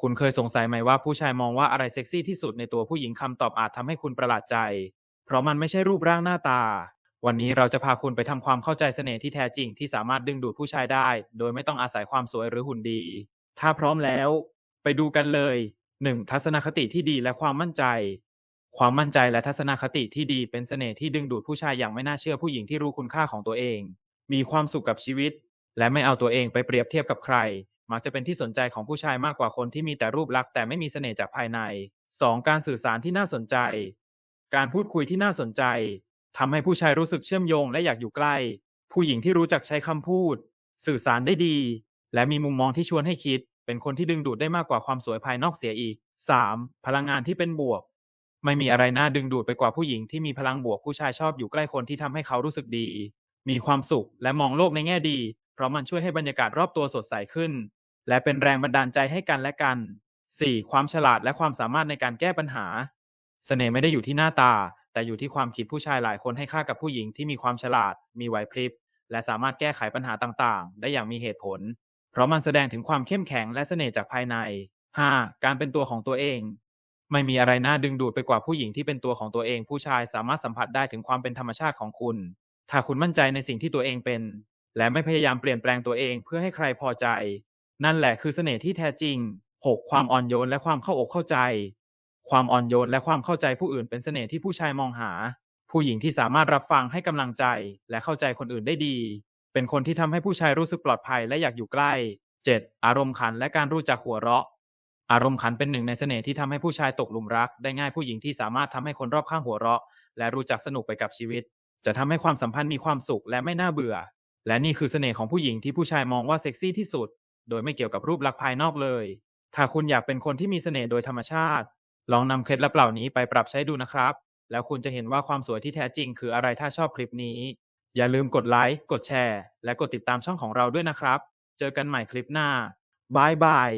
คุณเคยสงสัยไหมว่าผู้ชายมองว่าอะไรเซ็กซี่ที่สุดในตัวผู้หญิงคำตอบอาจทำให้คุณประหลาดใจ เพราะมันไม่ใช่รูปร่างหน้าตา วันนี้เราจะพาคุณไปทำความเข้าใจเสน่ห์ที่แท้จริงที่สามารถดึงดูดผู้ชายได้ โดยไม่ต้องอาศัยความสวยหรือหุ่นดี ถ้าพร้อมแล้ว ไปดูกันเลย 1. ทัศนคติที่ดีและความมั่นใจ ความมั่นใจและทัศนคติที่ดีเป็นเสน่ห์ที่ดึงดูดผู้ชายอย่างไม่น่าเชื่อผู้หญิงที่รู้คุณค่าของตัวเอง มีความสุขกับชีวิต และไม่เอาตัวเองไปเปรียบเทียบกับใคร มักจะเป็นที่สนใจของผู้ชายมากกว่าคนที่มีแต่รูปลักษณ์แต่ไม่มีเสน่ห์จากภายใน 2. การสื่อสารที่น่าสนใจ การพูดคุยที่น่าสนใจทำให้ผู้ชายรู้สึกเชื่อมโยงและอยากอยู่ใกล้ ผู้หญิงที่รู้จักใช้คำพูด สื่อสารได้ดี และมีมุมมองที่ชวนให้คิด เป็นคนที่ดึงดูดได้มากกว่าความสวยภายนอกเสียอีก 3. พลังงานที่เป็นบวก ไม่มีอะไรน่าดึงดูดไปกว่าผู้หญิงที่มีพลังบวกผู้ชายชอบอยู่ใกล้คนที่ทำให้เขารู้สึกดี มีความสุขและมองโลกในแง่ดี เพราะมันช่วยให้บรรยากาศรอบตัวสดใสขึ้น และเป็นแรงบันดาลใจให้กันและกัน 4. ความฉลาดและความสามารถในการแก้ปัญหา เสน่ห์ไม่ได้อยู่ที่หน้าตา แต่อยู่ที่ความคิดผู้ชายหลายคนให้ค่ากับผู้หญิงที่มีความฉลาด มีไหวพริบ และสามารถแก้ไขปัญหาต่างๆ ได้อย่างมีเหตุผล เพราะมันแสดงถึงความเข้มแข็งและเสน่ห์จากภายใน 5. การเป็นตัวของตัวเอง ไม่มีอะไรน่าดึงดูดไปกว่าผู้หญิงที่เป็นตัวของตัวเอง ผู้ชายสามารถสัมผัสได้ถึงความเป็นธรรมชาติของคุณ ถ้าคุณมั่นใจในสิ่งที่ตัวเองเป็น และไม่พยายามเปลี่ยนแปลงตัวเองเพื่อให้ใครพอใจ นั่นแหละคือเสน่ห์ที่แท้จริง 6. ความอ่อนโยนและความเข้าอกเข้าใจ ความอ่อนโยนและความเข้าใจผู้อื่นเป็นเสน่ห์ที่ผู้ชายมองหา ผู้หญิงที่สามารถรับฟังให้กำลังใจ และเข้าใจคนอื่นได้ดี เป็นคนที่ทำให้ผู้ชายรู้สึกปลอดภัยและอยากอยู่ใกล้ 7. อารมณ์ขันและการรู้จักหัวเราะ อารมณ์ขันเป็นหนึ่งในเสน่ห์ที่ทำให้ผู้ชายตกหลุมรัก ได้ง่ายผู้หญิงที่สามารถทำให้คนรอบข้างหัวเราะ และรู้จักสนุกไปกับชีวิต จะทำให้ความสัมพันธ์มีความสุขและไม่น่าเบื่อ และนี่คือเสน่ห์ของผู้หญิงที่ผู้ชายมองว่าเซ็กซี่ที่สุด โดยไม่เกี่ยวกับรูปลักษณ์ภายนอกเลย ถ้าคุณอยากเป็นคนที่มีเสน่ห์โดยธรรมชาติ ลองนำเคล็ดลับเหล่านี้ไปปรับใช้ดูนะครับ แล้วคุณจะเห็นว่าความสวยที่แท้จริงคืออะไรถ้าชอบคลิปนี้ อย่าลืมกดไลค์ กดแชร์ และกดติดตามช่องของเราด้วยนะครับ เจอกันใหม่คลิปหน้าบายบาย